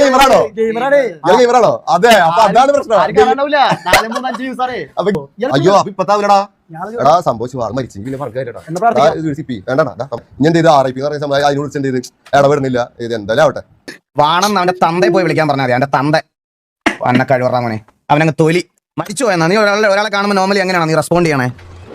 ഗെയിമറാണോ ഗെയിമറാണ് ഗെയിമറാണോ അതെ അപ്പൊ അതാണ് പ്രശ്നം. അയ്യോ അപ്പൊ ഇപ്പത്താവില്ലടാ എടാ സംഭവിച്ചു വാർ മരിച്ചു. പിന്നെ വേണ്ടടാ ഇനി എന്ത് ചെയ്ത്? ആർ ഐ പി പറയുന്ന സമയം അതിനോട് എന്ത് ചെയ്ത്? ഇടപെടുന്നില്ല. ഇത് എന്തായാലും ആവട്ടെ. വാണം അവന്റെ തന്തയെ പോയി വിളിക്കാൻ പറഞ്ഞാൽ മതി. അവന്റെ തന്ത. അന്ന കഴിവറാമോനെ അവനങ്ങ് തൊലി. മരിച്ചു പോയെന്നാ. നീ ഒരാളെ ഒരാളെ കാണുമ്പോൾ നോർമലി എങ്ങനെയാണ് നീ റെസ്പോണ്ട് ചെയ്യണേ?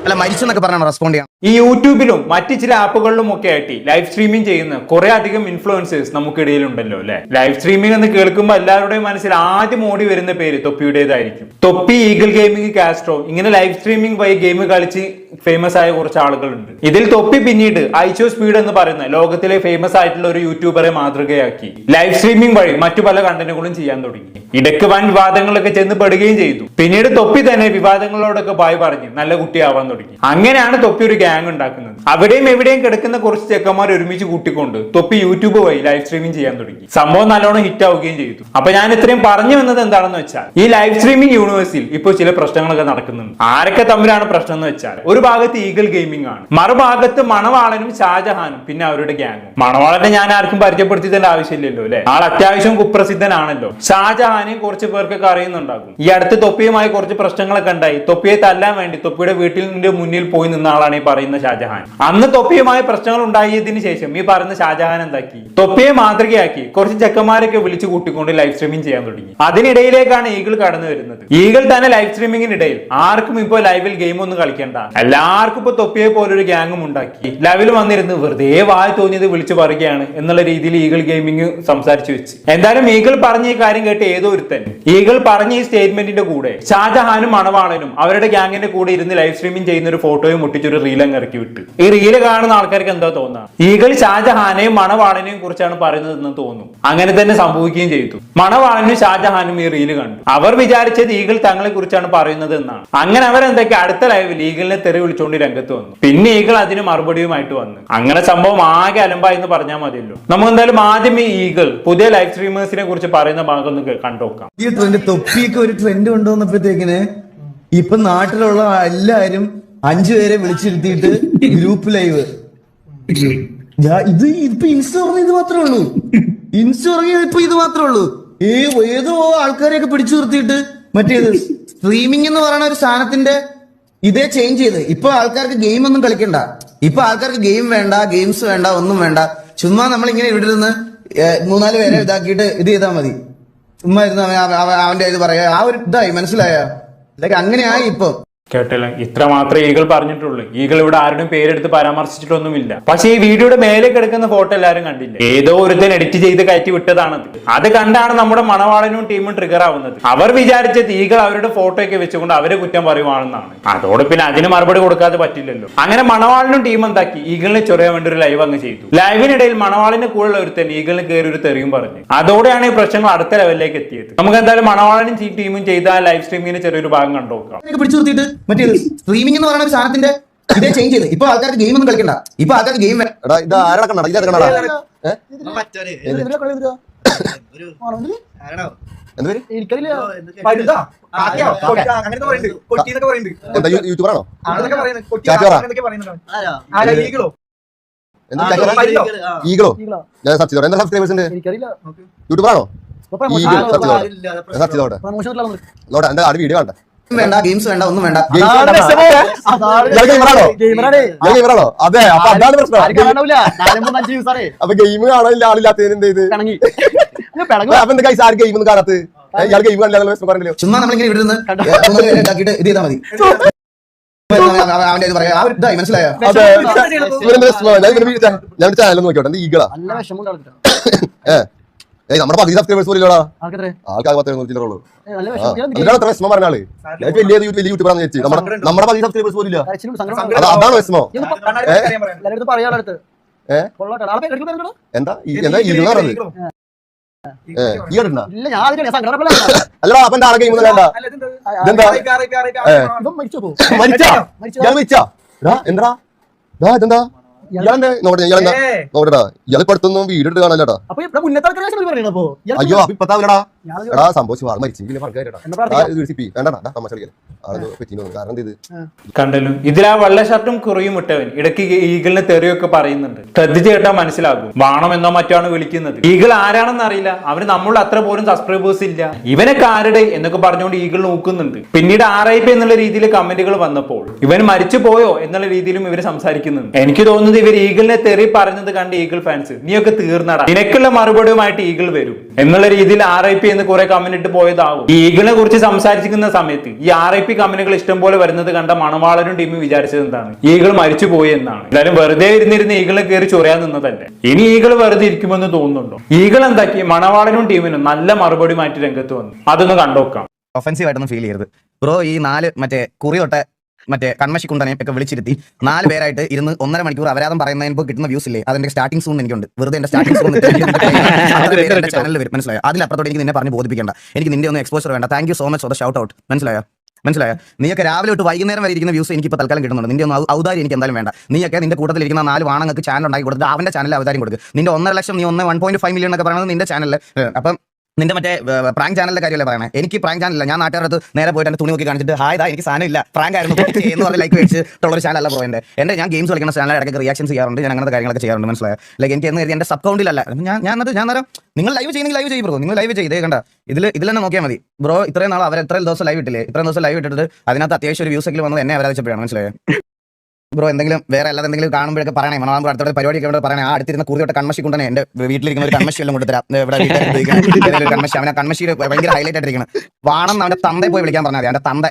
അല്ല മരിച്ചു എന്നൊക്കെ പറഞ്ഞാണ് റെസ്പോണ്ട് ചെയ്യാം. ഈ യൂട്യൂബിലും മറ്റ് ചില ആപ്പുകളിലും ഒക്കെ ആയിട്ട് ലൈവ് സ്ട്രീമിംഗ് ചെയ്യുന്ന കുറെ അധികം ഇൻഫ്ലുവൻസേഴ്സ് നമുക്കിടയിൽ ഉണ്ടല്ലോ അല്ലെ? ലൈവ് സ്ട്രീമിംഗ് എന്ന് കേൾക്കുമ്പോൾ എല്ലാവരുടെയും മനസ്സിൽ ആദ്യം ഓടി വരുന്ന പേര് തൊപ്പിയുടേതായിരിക്കും. തൊപ്പി ഈഗിൾ ഗെയിമിംഗ് കാസ്ട്രോ ഇങ്ങനെ ലൈവ് സ്ട്രീമിംഗ് വഴി ഗെയിം കളിച്ച് ഫേമസ് ആയ കുറച്ച് ആളുകളുണ്ട്. ഇതിൽ തൊപ്പി പിന്നീട് ഐച്ചോ സ്പീഡ് എന്ന് പറയുന്ന ലോകത്തിലെ ഫേമസ് ആയിട്ടുള്ള ഒരു യൂട്യൂബറെ മാതൃകയാക്കി ലൈവ് സ്ട്രീമിംഗ് വഴി മറ്റു പല കണ്ടന്റുകളും ചെയ്യാൻ തുടങ്ങി. ഇടയ്ക്ക് വൻ വിവാദങ്ങളൊക്കെ ചെന്ന് പെടുകയും ചെയ്തു. പിന്നീട് തൊപ്പി തന്നെ വിവാദങ്ങളോടൊക്കെ ബായ് പറഞ്ഞ്. നല്ല കുട്ടിയാവാൻ തുടങ്ങി. അങ്ങനെയാണ് തൊപ്പി ഒരു ഗ്യാങ് ഉണ്ടാക്കുന്നത്. അവിടെയും എവിടെയും കിടക്കുന്ന കുറച്ച് ചെക്കന്മാർ ഒരുമിച്ച് കൂട്ടിക്കൊണ്ട് തൊപ്പി യൂട്യൂബ് വഴി ലൈവ് സ്ട്രീമിംഗ് ചെയ്യാൻ തുടങ്ങി. സംഭവം നല്ലോണം ഹിറ്റ് ആവുകയും ചെയ്തു. അപ്പൊ ഞാൻ ഇത്രയും പറഞ്ഞു വന്നത് എന്താണെന്ന് വെച്ചാൽ ഈ ലൈവ് സ്ട്രീമിംഗ് യൂണിവേഴ്സിൽ ഇപ്പോൾ ചില പ്രശ്നങ്ങളൊക്കെ നടക്കുന്നുണ്ട്. ആരൊക്കെ തമ്മിലാണ് പ്രശ്നം എന്ന് വെച്ചാൽ ഒരു ഭാഗത്ത് ഈഗിൾ ഗെയിമിംഗ് ആണ്. മറുഭാഗത്ത് മണവാളനും ഷാജഹാനും പിന്നെ അവരുടെ ഗ്യാങ്ങും മണവാളനെ ഞാൻ ആർക്കും പരിചയപ്പെടുത്തി തരേണ്ട ആവശ്യമില്ലല്ലോ അല്ലെ? ആൾ അത്യാവശ്യം കുപ്രസിദ്ധനാണല്ലോ. ഷാജഹാനെയും കുറച്ച് പേർക്കൊക്കെ അറിയുന്നുണ്ടാകും. ഈ അടുത്ത് തൊപ്പിയുമായി കുറച്ച് പ്രശ്നങ്ങളൊക്കെ ഉണ്ടായി. തൊപ്പിയെ തല്ലാൻ വേണ്ടി തൊപ്പിയുടെ വീട്ടിൽ നിന്റെ മുന്നിൽ പോയി നിന്ന ആളാണ് ഈ പറയുന്ന ഷാജഹാൻ. അന്ന് തൊപ്പിയുമായി പ്രശ്നങ്ങൾ ഉണ്ടായതിനു ശേഷം ഈ പറയുന്ന ഷാജഹാൻ എന്താക്കി? തൊപ്പിയെ മാതൃകയാക്കി കുറച്ച് ചെക്കന്മാരൊക്കെ വിളിച്ചു കൂട്ടിക്കൊണ്ട് ലൈവ് സ്ട്രീമിംഗ് ചെയ്യാൻ തുടങ്ങി. അതിനിടയിലേക്കാണ് ഈഗിൾ കടന്നു വരുന്നത്. ഈഗിൾ തന്നെ ലൈവ് സ്ട്രീമിംഗിനിടയിൽ ആർക്കും ഇപ്പോൾ ലൈവിൽ ഗെയിം ഒന്നും കളിക്കേണ്ട. എല്ലാവർക്കും ഇപ്പൊ തൊപ്പിയെ പോലൊരു ഗ്യാങ്ങും ഉണ്ടാക്കി. ലൈവിൽ വന്നിരുന്ന് വെറുതെ വായി തോന്നിയത് വിളിച്ചു പറയുകയാണ് എന്നുള്ള രീതിയിൽ ഈഗിൾ ഗെയിമിംഗ് സംസാരിച്ചു വെച്ച്. എന്തായാലും ഈഗിൾ പറഞ്ഞ ഈ കാര്യം കേട്ട് ഏതോ ഒരുത്തൻ. ഈഗിൾ പറഞ്ഞ ഈ സ്റ്റേറ്റ്മെന്റിന്റെ കൂടെ ഷാജഹാനും മണവാളനും അവരുടെ ഗ്യാങ്ങിന്റെ കൂടെ ഇരുന്ന് ലൈവ് സ്ട്രീമിംഗ് ചെയ്യുന്ന ഒരു ഫോട്ടോയും മുട്ടിച്ചൊരു റീൽ അങ്ങ് ഇറക്കി വിട്ട്. ഈ റീൽ കാണുന്ന ആൾക്കാർക്ക് എന്താ തോന്നുക ഈഗൾ ഷാജഹാനെയും മണവാളനെയും കുറിച്ചാണ് പറയുന്നത് എന്ന് തോന്നുന്നു അങ്ങനെ തന്നെ സംഭവിക്കുകയും ചെയ്തു. മണവാളനും ഷാജഹാനും ഈ റീൽ കണ്ടു. അവർ വിചാരിച്ചത് ഈഗൾ തങ്ങളെ കുറിച്ചാണ് പറയുന്നത് എന്നാണ്. അങ്ങനെ അവരെന്തൊക്കെ അടുത്ത ലൈവിൽ ഈഗിളിനെ തെറി വിളിച്ചുകൊണ്ട് രംഗത്ത് വന്നു. പിന്നെ ഈഗിൾ അതിന് മറുപടിയുമായിട്ട് വന്നു. അങ്ങനെ സംഭവം ആകെ അലമ്പ എന്ന് പറഞ്ഞാൽ മതിയല്ലോ. നമുക്ക് എന്തായാലും ആദ്യം ഈ ഈഗിൾ പുതിയ ലൈവ് സ്ട്രീമേഴ്സിനെ കുറിച്ച് പറയുന്ന ഭാഗം ഒന്ന് കണ്ടോക്കാം. ഈ ട്രെൻഡ് തൊപ്പിയൊക്കെ ഒരു ട്രെൻഡ് കൊണ്ടുവന്നപ്പോഴത്തേക്കിന് ഇപ്പൊ നാട്ടിലുള്ള എല്ലാരും അഞ്ചു പേരെ വിളിച്ചിരുത്തിയിട്ട് ഗ്രൂപ്പ് ലൈവ്. ഇത് ഇപ്പൊ ഇൻസ്റ്റ ഇത് മാത്രമേ ഉള്ളൂ. ഇൻസ്റ്റ പറഞ്ഞ ഇപ്പൊ ഇത് മാത്രമേ ഉള്ളൂ. ഈ ഏതോ ആൾക്കാരെയൊക്കെ പിടിച്ചു നിർത്തിയിട്ട് മറ്റേത് സ്ട്രീമിംഗ് എന്ന് പറയുന്ന ഒരു സാധനത്തിന്റെ ഇതേ ചേഞ്ച് ചെയ്ത്. ഇപ്പൊ ആൾക്കാർക്ക് ഗെയിം ഒന്നും കളിക്കണ്ട. ഇപ്പൊ ആൾക്കാർക്ക് ഗെയിം വേണ്ട ഗെയിംസ് വേണ്ട ഒന്നും വേണ്ട. ചുമ്മാ നമ്മളിങ്ങനെ ഇവിടെ നിന്ന് മൂന്നാൽ പേരെ ഇതാക്കിയിട്ട് ഇത് ചെയ്താൽ മതി. ചുമ്മാ ഇരുന്ന് അവൻ- അവന്റെ ഇത് പറയാ. ആ ഒരു ഇതായി മനസ്സിലായ? ഇതൊക്കെ അങ്ങനെയായി ഇപ്പൊ. കേട്ടല്ലോ. ഇത്ര മാത്രമേ ഈഗിൾ പറഞ്ഞിട്ടുള്ളൂ. ഈഗിൾ ഇവിടെ ആരുടെയും പേരെടുത്ത് പരാമർശിച്ചിട്ടൊന്നുമില്ല. പക്ഷേ ഈ വീഡിയോയുടെ മേലെ കിടക്കുന്ന ഫോട്ടോ എല്ലാവരും കണ്ടില്ല? ഏതോ ഒരുത്തൻ എഡിറ്റ് ചെയ്ത് കയറ്റി വിട്ടതാണത്. അത് കണ്ടാണ് നമ്മുടെ മണവാളനും ടീമും ട്രിഗർ ആവുന്നത്. അവർ വിചാരിച്ചത് ഈഗിൾ അവരുടെ ഫോട്ടോ ഒക്കെ വെച്ചുകൊണ്ട് അവരെ കുറ്റം പറയുവാണെന്നാണ്. അതോടെ പിന്നെ അതിന് മറുപടി കൊടുക്കാതെ പറ്റില്ലല്ലോ. അങ്ങനെ മണവാളിനും ടീം എന്താക്കി? ഈഗിളിനെ ചൊറിയാൻ വേണ്ടി ഒരു ലൈവ് അങ്ങ് ചെയ്തു. ലൈവിനിടയിൽ മണവാളിന് കൂടെയുള്ള ഒരുത്തൻ ഈഗിളിന് കയറി ഒരു തെറിയും പറഞ്ഞു. അതോടെയാണ് ഈ പ്രശ്നങ്ങൾ അടുത്ത ലെവലിലേക്ക് എത്തിയത്. നമുക്ക് എന്തായാലും മണവാളനും ടീമും ചെയ്ത ലൈവ് സ്ട്രീമിങ്ങിന് ചെറിയൊരു ഭാഗം കണ്ടുനോക്കാം നോക്കാം. പിടിച്ചു നിർത്തിയിട്ട് മറ്റേത് സ്ട്രീമിംഗ് എന്ന് പറയുന്ന ഒരു സാധനത്തിന്റെ ഇതേ ചേഞ്ച് ചെയ്ത്. ഇപ്പൊ ആൾക്കാർക്ക് ഗെയിം ഒന്നും കളിക്കണ്ട. ഇപ്പൊ ആൾക്കാർക്ക് ഗെയിം യൂട്യൂബറാണോ? ഈഗിളോ? ഞാൻ ചെയ്തോട്ടെ എന്താ സബ്സ്ക്രൈബേഴ്സ് ഉണ്ട്? യൂട്യൂബറാണോ? ഈഗിൾ. നോട്ടെ എന്താ ആട് വീഡിയോ കണ്ട? വേണ്ട ഗെയിംസ് വേണ്ട ഒന്നും വേണ്ട. ഗെയിമറാണോ അതെ അപ്പൊ അതാണ് പ്രശ്നം. അപ്പൊ ഗെയിം കാണാനില്ല ആളില്ലാത്തതിന് എന്ത് ചെയ്ത്? പിണങ്ങി. അയ്യോ, പിണങ്ങും. അപ്പൊ എന്താ കൈസ് ആര് ഗെയിം ഒന്നും കാണാത്ത ഇയാൾ ഗെയിം കാണില്ല പ്രശ്നം പറഞ്ഞില്ലോ ചുമ്മാ നമ്മളിങ്ങനെ ഇവിടെ നിന്ന് മൂന്നാൽ പേരെ ഇതാക്കിയിട്ട് ഇത് ചെയ്താൽ മതി. മനസ്സിലായ? ഞാൻ ചാനൽ നോക്കിയോട്ടെ ഈഗിളാ? ഏയ് നമ്മുടെ പകുതി സബ്സ്ക്രൈബേഴ്സ് പോലും ഇല്ലടാ ആൾക്കാരെ ആൾക്കാർ പത്ത് ഞാൻ അതിനാണ് അത്ര വിഷമം പറഞ്ഞ ആൾ ഞാൻ വലിയ വലിയ യൂട്യൂബറാന്ന് വെച്ച് നമ്മുടെ നമ്മുടെ പതിവ് സബ്സ്ക്രൈബേഴ്സ് പോലും ഇല്ല അതാണ് വിഷമം? എന്താ ഈ- എന്താ സങ്കടം അല്ലടാ അപ്പൊ എന്താ ആളെ ഗെയിം ഒന്നും വേണ്ട ഇതെന്താ മരിച്ചു മരിച്ചാ എന്താ ഇതെന്താ ഇയാളെന്താ നോക്കട്ടെ ഇയാൾ ഇപ്പൊ അടുത്തൊന്നും എടുത്ത് അയ്യോ അപ്പൊ ഇപ്പത്താവില്ലടാ ഞാൻ എടാ സംഭവിച്ചു ആൾ മരിച്ചു. പിന്നെ തമാശ കാരണം ഇത് കണ്ടല്ലോ. ഇതിൽ ആ വെള്ള ഷർട്ടും കുറിയും ഇട്ടവൻ. ഇടയ്ക്ക് ഈഗിളിന് തെറിയൊക്കെ പറയുന്നുണ്ട്. ശ്രദ്ധിച്ചു കേട്ടാ മനസ്സിലാകും. വാണം എന്നോ മറ്റോ ആണ് വിളിക്കുന്നത്. ഈഗിൾ ആരാണെന്ന് അറിയില്ല. അവന് നമ്മളുടെ അത്ര പോലും സബ്സ്ക്രൈബേഴ്സ് ഇല്ല. ഇവനെ ആരുടെ എന്നൊക്കെ പറഞ്ഞുകൊണ്ട് ഈഗിൾ നോക്കുന്നുണ്ട്. പിന്നീട് ആർ ഐ പി എന്നുള്ള രീതിയിൽ കമന്റുകൾ വന്നപ്പോൾ ഇവൻ മരിച്ചു പോയോ എന്നുള്ള രീതിയിലും ഇവർ സംസാരിക്കുന്നുണ്ട്. എനിക്ക് തോന്നുന്നത് ഇവർ ഈഗിളിനെ തെറി പറഞ്ഞത് കണ്ട് ഈഗിൾ ഫാൻസ്. നീയൊക്കെ തീർന്നടാ. നിനക്കുള്ള മറുപടിയുമായിട്ട് ഈഗിൾ വരും. എന്നുള്ള രീതിയിൽ ആർ ഐ പി എന്ന് കുറെ കമന്റ് ഇട്ട് പോയതാവും. ഈ ഈഗിളിനെ കുറിച്ച് സംസാരിക്കുന്ന സമയത്ത് ഈ ആർ ഐ പി കമന്റുകൾ ഇഷ്ടം പോലെ വരുന്നത് കണ്ട മണവാളരും ടീമും വിചാരിച്ചത് എന്താണ്? ഈഗിൾ മരിച്ചു പോയി എന്നാണ്. എന്തായാലും വെറുതെ ഇരുന്നിരുന്ന് ഈഗിളെ കയറി ചൊറിയാൻ നിന്നതല്ലേ. ഇനി ഈഗിൾ വെറുതെ ഇരിക്കുമെന്ന് തോന്നുന്നുണ്ടോ? ഈഗിൾ എന്താക്കി? മണവാളനും ടീമിനും നല്ല മറുപടി മാറ്റി രംഗത്ത് വന്നു. അതൊന്ന് കണ്ടോക്കാം. ഒഫൻസീവ് ആയിട്ടൊന്നും ഫീൽ ചെയ്യരുത്. ബ്രോ ഈ നാല് മറ്റേ കുറി മറ്റേ കൺമശി കുണ്ടനെയൊക്കെ വിളിച്ചിരുത്തി. നാല് പേരായിട്ട് ഇരുന്ന് ഒന്നര മണിക്കൂർ അപരാധം പറയുന്നതിന് കിട്ടുന്ന വ്യൂസ് ഇല്ലേ? അതിന്റെ സ്റ്റാർട്ടിംഗ് സൂൺ എനിക്കുണ്ട്. വെറുതെ എന്റെ സ്റ്റാർട്ടിംഗ് സൂൺ ചാനലിൽ വരും. മനസ്സിലായോ? അതിലപ്പുറത്തോട്ട് എനിക്ക് നിന്നെ പറഞ്ഞ് ബോധിപ്പിക്കേണ്ട. എനിക്ക് നിന്റെ ഒന്നും എക്സ്പോസർ വേണ്ട. Thank you so much for the shout out മനസ്സിലായോ? മനസ്സിലായോ? നീയൊക്കെ രാവിലെ തൊട്ട് വൈകുന്നേരം വരെ ഇരിക്കുന്ന വ്യൂസ് എനിക്ക് ഇപ്പോൾ തൽക്കാലം കിട്ടുന്നുണ്ട്. നിന്റെ ഒന്നും ഔദാരി ഔദാര്യം എനിക്ക് എന്തായാലും വേണ്ട. നീയൊക്കെ നിന്റെ കൂട്ടത്തിൽ ഇരിക്കുന്ന നാല് വാണങ്ങൾക്ക് ചാനൽ ഉണ്ടാക്കി കൊടുത്ത് അവന്റെ ചാനലിൽ അവതാരം കൊടുക്കുക നിന്റെ ഒന്നര ലക്ഷം നീ ഒന്ന് വൺ പോയിന്റ് ഫൈവ് മില്യൺ ഒക്കെ പറയുന്നത് നിന്റെ ചാനലിൽ അപ്പം നിന്റെ മറ്റേ പ്രാങ്ക് ചാനലിന്റെ കാര്യമല്ലേ പറയണേ? എനിക്ക് പ്രാങ്ക് ചാനലില്ല ഞാൻ നാട്ടുകാരത്ത് നേരെ പോയിട്ട് എന്റെ തുണി നോക്കി കാണിച്ചിട്ട് ഹായ് ദാ എനിക്ക് സാധനം ഇല്ല. പ്രാങ്ക് ആയിരുന്നു. എന്ന് പറഞ്ഞ ലൈക്ക് വെച്ചിട്ടുള്ള ഒരു ചാനലല്ല ബ്രോ എന്റെ ഞാൻ ഗെയിംസ് കളിക്കുന്ന ചാനൽ ഇടയ്ക്ക് റിയാക്ഷൻ ചെയ്യാറുണ്ട്. ഞാൻ അങ്ങനത്തെ കാര്യങ്ങളൊക്കെ ചെയ്യാറുണ്ട്. മനസ്സിലായോ? ലൈക്ക് എനിക്ക് എന്ന് കരുതി എന്റെ സബ് കൗണ്ടിലല്ല ഞാൻ ഞാൻ ഞാൻ നേരം നിങ്ങൾ ലൈവ് ചെയ്യുന്നെങ്കിൽ ലൈവ് ചെയ്യും നിങ്ങൾ ലൈവ് ചെയ്തേ കണ്ട? ഇതിൽ ഇതിൽ തന്നെ നോക്കിയാൽ മതി. ബ്രോ ഇത്രയും നാൾ അവർ എത്ര ദിവസം ലൈവ് ഇട്ടില്ലേ? ഇത്രയും ദിവസം ലൈവ് ഇട്ടിട്ട് അതിനകത്ത് അത്യാവശ്യം ഒരു വ്യൂസ് എങ്കിലും വന്നത് എന്നെ അവരാധിച്ചപ്പോഴാണ് മനസ്സിലായോ? ബ്രോ എന്തെങ്കിലും വേറെ അല്ലാതെ എന്തെങ്കിലും കാണുമ്പോഴൊക്കെ പറയണേ. മണവാളം അടുത്തോടെ പരിപാടിയൊക്കെ ഇവിടെ പറയണേ. ആ അടുത്തിരുന്ന കുറിയോട്ട് കൺമശി കൊണ്ടുതന്നെ എന്റെ വീട്ടിലിരിക്കുന്ന ഒരു കൺമശി എല്ലാം കൊടുത്തരാം ഇവിടെ വീട്ടിൽ കൺമശി അവനെ കൺമശി ഭയങ്കര ഹൈലൈറ്റ് ആയിട്ടിരിക്കണം. വാണം അവന്റെ തന്തയെ പോയി വിളിക്കാൻ പറഞ്ഞാൽ മതി. അവന്റെ തന്ത.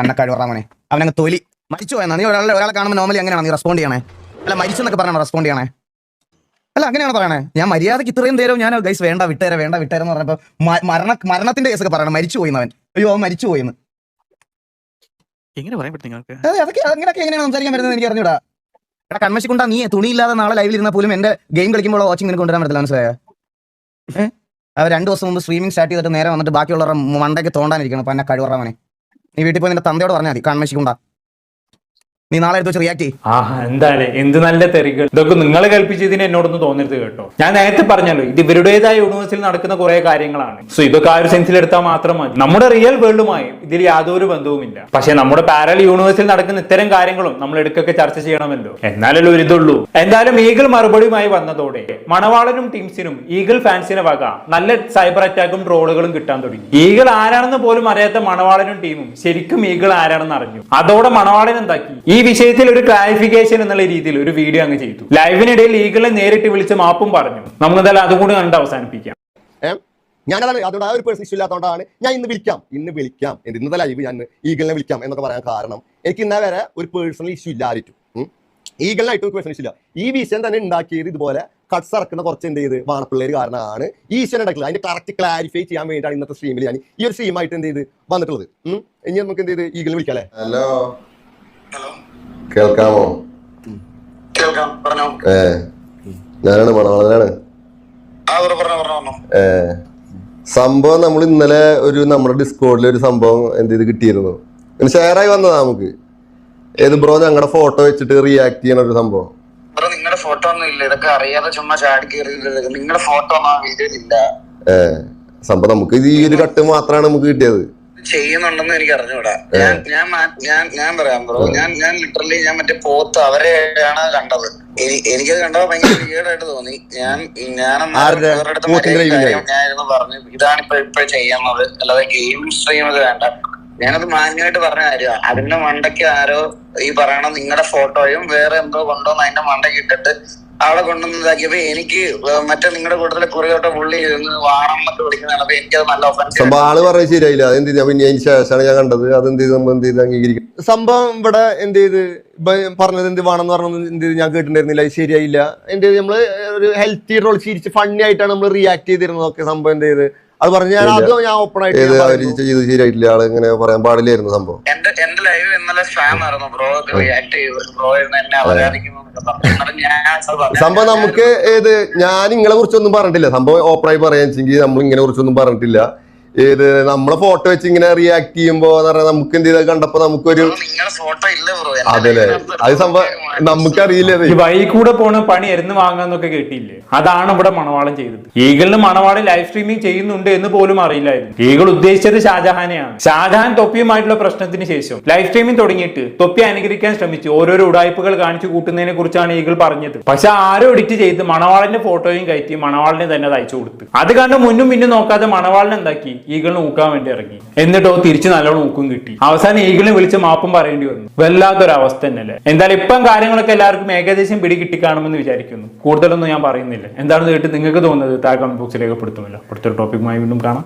അന്ന കഴിവറാമനെ അവനങ്ങ് തൊലി. മരിച്ചു എന്നാ? നീ ഒരാളെ ഒരാളെ കാണുമ്പോൾ നോർമലി എങ്ങനെയാണ് നീ റെസ്പോണ്ട് ചെയ്യണേ. അല്ല മരിച്ചു എന്നൊക്കെ പറയണോ റെസ്പോണ്ട് ചെയ്യണേ? അല്ല അങ്ങനെയാണ് പറയണേ? ഞാൻ മര്യാദയ്ക്ക് ഇത്രയും നേരം ഞാൻ ഗൈസ് വേണ്ട വിട്ടേരെ വേണ്ട വിട്ടേരെ എന്ന് പറഞ്ഞപ്പോ മരണ മരണത്തിന്റെ കേസൊക്കെ പറയണം. മരിച്ചു പോയിന്നവൻ അയ്യോ മരിച്ചു പോയിന്ന് എങ്ങനെ പറയാൻ പറ്റും നിങ്ങൾക്ക്? അതെ അതൊക്കെ എങ്ങനെയാണ് സംസാരിക്കാൻ പറ്റുന്നത് എനിക്ക് അറിഞ്ഞൂടാ. എടാ കൺമശിക്കൊണ്ടാ നീ തുണിയില്ലാതെ നാളെ ലൈവിൽ ഇരുന്നാൽ പോലും എന്റെ ഗെയിം കളിക്കുമ്പോൾ വാച്ചിങ് നിനക്ക് കൊണ്ടുവരാൻ പറ്റില്ല മനസ്സിലായോ? ഏഹ് അവർ രണ്ടു ദിവസം മുമ്പ് സ്ട്രീമിംഗ് സ്റ്റാർട്ട് ചെയ്തിട്ട് നേരെ വന്നിട്ട് ബാക്കിയുള്ളവരുടെ മണ്ടയ്ക്ക് തോണ്ടാനിരിക്കണം അപ്പൊ എന്നെ കഴിവറവനെ നീ വീട്ടിൽ പോയി നിന്റെ തന്തയോട് പറഞ്ഞാൽ മതി കൺമശിക്കൊണ്ടാ നീ നാളെ എടുത്ത് റിയാക്ട് ചെയ്യും. ആ എന്തായാലേ എന്ത് നല്ല തെറികൾ. ഇതൊക്കെ നിങ്ങൾ കൽപ്പിച്ചതിന് എന്നോടൊന്നും തോന്നരുത് കേട്ടോ. ഞാൻ നേരത്തെ പറഞ്ഞല്ലോ ഇത് ഇവരുടേതായ യൂണിവേഴ്സിൽ നടക്കുന്ന കുറെ കാര്യങ്ങളാണ്. സോ ഇതൊക്കെ ആ ഒരു സെൻസിൽ എടുത്താൽ മാത്രം മതി. നമ്മുടെ റിയൽ വേൾഡുമായി ഇതിൽ യാതൊരു ബന്ധവുമില്ല. പക്ഷെ നമ്മുടെ പാരൽ യൂണിവേഴ്സിൽ നടക്കുന്ന ഇത്തരം കാര്യങ്ങളും നമ്മൾ എടുക്കൊക്കെ ചർച്ച ചെയ്യണമല്ലോ. എന്നാലല്ലോ ഒരു ഇതുള്ളൂ. എന്തായാലും ഈഗിൾ മറുപടിയുമായി വന്നതോടെ മണവാളനും ടീംസിനും ഈഗിൾ ഫാൻസിനെ വക നല്ല സൈബർ അറ്റാക്കും ട്രോളുകളും കിട്ടാൻ തുടങ്ങി. ഈഗിൾ ആരാണെന്ന് പോലും അറിയാത്ത മണവാളനും ടീമും ശരിക്കും ഈഗിൾ ആരാണെന്ന് അറിഞ്ഞു. അതോടെ മണവാളൻ എന്താക്കി? ഈ വിഷയത്തിൽ ഒരു ക്ലാരിഫിക്കേഷൻ എന്നുള്ള രീതിയിൽ ഒരു വീഡിയോ അങ്ങ് ചെയ്തു. ലൈവിനിടയിൽ ഈഗിളെ നേരിട്ട് വിളിച്ച് മാപ്പും പറഞ്ഞു. നമുക്ക് എന്തായാലും അതും കൂടി കണ്ട് അവസാനിപ്പിക്കാം. ഞാനതാണ് അതുകൊണ്ട് ആ ഒരു പേഴ്സൺ ഇഷ്യൂ ഇല്ലാത്തതുകൊണ്ടാണ് ഞാൻ ഇന്ന് വിളിക്കാം. ഇന്ന് വിളിക്കാം. എന്ത് ഇന്നത്തെ ലൈവ് ഞാൻ ഈഗിളിനെ വിളിക്കാം എന്നൊക്കെ പറയാൻ കാരണം എനിക്ക് ഇന്നേ വരെ ഒരു പേഴ്സണൽ ഇഷ്യൂ ഇല്ല ആരിട്ടും ഈഗിളിനായിട്ട് ഒരു പേഴ്സണൽ ഇഷ്യൂ ഇല്ല. ഈ വിഷയം തന്നെ ഉണ്ടാക്കിയത് ഇതുപോലെ കട്ട്സ് ഇറക്കുന്ന കുറച്ച് എന്ത് ചെയ്ത് വാണപ്പിള്ളേര് കാരണമാണ് ഈ വിഷയം ഉണ്ടാക്കില്ല അതിന്റെ കറക്റ്റ് ക്ലാരിഫൈ ചെയ്യാൻ വേണ്ടിയിട്ടാണ് ഇന്നത്തെ സ്ട്രീമിൽ ഞാൻ ഈ ഒരു സ്ട്രീമായിട്ട് എന്ത് ചെയ്ത് വന്നിട്ടുള്ളത്. ഇനി നമുക്ക് എന്ത് ചെയ്ത് ഈഗിളിനെ വിളിക്കാം അല്ലേ? ഹലോ ഹലോ കേൾക്കാമോ? ഏ ഞാനാണ് മണവാളനാണ്. ഏ, സംഭവം നമ്മൾ ഇന്നലെ ഒരു നമ്മുടെ ഡിസ്കോഡിൽ ഒരു സംഭവം എന്ത് ചെയ്ത് കിട്ടിയിരുന്നു. ഷെയർ ആയി വന്നതാ നമുക്ക്. ഏത് ബ്രോ ഞങ്ങളുടെ ഫോട്ടോ വെച്ചിട്ട് റിയാക്ട് ചെയ്യണ ഒരു സംഭവം. ബ്രോ നിങ്ങളുടെ ഫോട്ടോ ഒന്നും ഇല്ല. ഇതൊക്കെ അറിയാതെ ചുമ്മാ ചാടി കയറി നിങ്ങളുടെ ഫോട്ടോ ഒന്നും ആ ഏ സംഭവം നമുക്ക് ഈ ഒരു കട്ട് മാത്രമാണ് നമുക്ക് കിട്ടിയത്. ചെയ്യുന്നുണ്ടെന്ന് എനിക്ക് അറിഞ്ഞൂടാ ഞാൻ ഞാൻ ഞാൻ ഞാൻ പറയാം ബ്രോ. ഞാൻ ഞാൻ ലിറ്ററലി ഞാൻ മറ്റേ പോത്ത് അവരെയാണ് കണ്ടത്. എനി- എനിക്കത് കണ്ടപ്പോ ഭയങ്കര വീടായിട്ട് തോന്നി. ഞാൻ ഞാൻ ഞാനിരുന്നു പറഞ്ഞു. ഇതാണ് ഇപ്പൊ ഇപ്പൊ ചെയ്യുന്നത്. അല്ലാതെ ഗെയിം സ്ട്രീം ഇത് വേണ്ട. ഞാനത് മാന്യമായിട്ട് പറഞ്ഞ കാര്യമാണ് അതിന്റെ മണ്ടയ്ക്ക് ആരോ ഈ പറയണ നിങ്ങളുടെ ഫോട്ടോയും വേറെ എന്തോ കൊണ്ടുവന്ന് അതിന്റെ മണ്ടയ്ക്ക് ഇട്ടിട്ട് അവിടെ കൊണ്ടുവന്നതാക്കിയപ്പോ എനിക്ക് മറ്റേ നിങ്ങളുടെ കൂട്ടത്തിലെ കുറിയോട്ട പുള്ളി വാണം എന്നൊക്കെ വിളിക്കുന്നതാണ് അപ്പൊ എനിക്കത് നല്ല ഓഫൻസ് സംഭവം ആൾ പറഞ്ഞത് ശരിയായില്ല. അതെന്ത് ചെയ്ത്? പിന്നെ അതിന് ശേഷമാണ് ഞാൻ കണ്ടത്. അതെന്ത് ചെയ്ത്? എന്ത് ചെയ്ത്? അംഗീകരിക്കും. സംഭവം ഇവിടെ എന്ത് ചെയ്ത്? പറഞ്ഞത് എന്ത് വേണമെന്ന് പറഞ്ഞത് എന്ത് ചെയ്ത്? ഞാൻ കേട്ടിട്ടുണ്ടായിരുന്നില്ല. അത് ശരിയായില്ല. എന്ത് ചെയ്ത്? നമ്മൾ ഒരു ഹെൽത്തി റോൾ ചിരിച്ച് ഫണ്ണി ആയിട്ടാണ് നമ്മൾ റിയാക്ട് ചെയ്തിരുന്നത്. ചെയ്തിരുന്നതൊക്കെ സംഭവം എന്ത് ചെയ്ത്? അത് പറഞ്ഞാൽ ഞാൻ അത് ഞാൻ ഓപ്പൺ ആയിട്ട്. ചെയ്ത് ശരിയായിട്ടില്ല ആൾ ഇങ്ങനെ പറയാൻ പാടില്ലായിരുന്നു സംഭവം. എന്റെ എന്റെ ലൈവ് ഇന്നലെ സ്പാം ആയിരുന്നു. ബ്രോ റിയാക്ട് ചെയ്തു. ബ്രോ എന്നെ അവരാധിക്കുന്നു സംഭവം നമുക്ക് ഏത് ഞാൻ നിങ്ങളെ കുറിച്ചൊന്നും പറഞ്ഞിട്ടില്ല. സംഭവം ഓപ്പൺ ആയി പറയാൻ വെച്ചെങ്കിൽ നമ്മൾ ഇങ്ങനെ കുറിച്ചൊന്നും പറഞ്ഞിട്ടില്ല. ഏത് നമ്മളെ ഫോട്ടോ വെച്ച് ഇങ്ങനെ റിയാക്ട് ചെയ്യുമ്പോ നമുക്ക് എന്ത് ചെയ്താൽ കണ്ടപ്പോ നമുക്കൊരു നിങ്ങളുടെ ഫോട്ടോ ഇല്ല ബ്രോ. അതല്ലേ അത് സംഭവം നമുക്കറിയില്ല വഴി കൂടെ പോണ പണി എരുന്ന് വാങ്ങാന്നൊക്കെ കേട്ടില്ലേ? അതാണ് ഇവിടെ മണവാളം ചെയ്തത്. ഈഗിളിന് മണവാളൻ ലൈവ് സ്ട്രീമിംഗ് ചെയ്യുന്നുണ്ട് എന്ന് പോലും അറിയില്ലായിരുന്നു. ഈഗിൾ ഉദ്ദേശിച്ചത് ഷാജഹാനെയാണ്. ഷാജഹാൻ തൊപ്പിയുമായിട്ടുള്ള പ്രശ്നത്തിന് ശേഷം ലൈവ് സ്ട്രീമിംഗ് തുടങ്ങിയിട്ട് തൊപ്പി അനുകരിക്കാൻ ശ്രമിച്ചു. ഓരോരോ ഉടായ്പകൾ കാണിച്ചു കൂട്ടുന്നതിനെ കുറിച്ചാണ് ഈഗിൾ പറഞ്ഞത്. പക്ഷെ ആരോ എഡിറ്റ് ചെയ്ത് മണവാളന്റെ ഫോട്ടോയും കയറ്റി മണവാളിനെ തന്നെ അത് അയച്ചു കൊടുത്തു. അത് കണ്ട് മുന്നും പിന്നും നോക്കാതെ മണവാളിനെ എന്താക്കി? ഈഗിളിനെ ഊക്കാൻ വേണ്ടി ഇറങ്ങി. എന്നിട്ടോ തിരിച്ച് നല്ലോണം ഊക്കും കിട്ടി. അവസാനം ഈഗിളിനെ വിളിച്ച് മാപ്പും പറയേണ്ടി വന്നു. വല്ലാത്തൊരു അവസ്ഥ തന്നെയല്ലേ. എന്തായാലും ഇപ്പം കാര്യങ്ങളൊക്കെ എല്ലാവർക്കും ഏകദേശം പിടി കിട്ടി കാണുമെന്ന് വിചാരിക്കുന്നു. കൂടുതലൊന്നും ഞാൻ പറയുന്നില്ല. എന്താണെന്ന് കേട്ട് നിങ്ങൾക്ക് തോന്നുന്നത് താഴെ കമന്റ് ബോക്സിൽ രേഖപ്പെടുത്തുമല്ലോ. അടുത്തൊരു ടോപ്പിക്കുമായി വീണ്ടും കാണാം.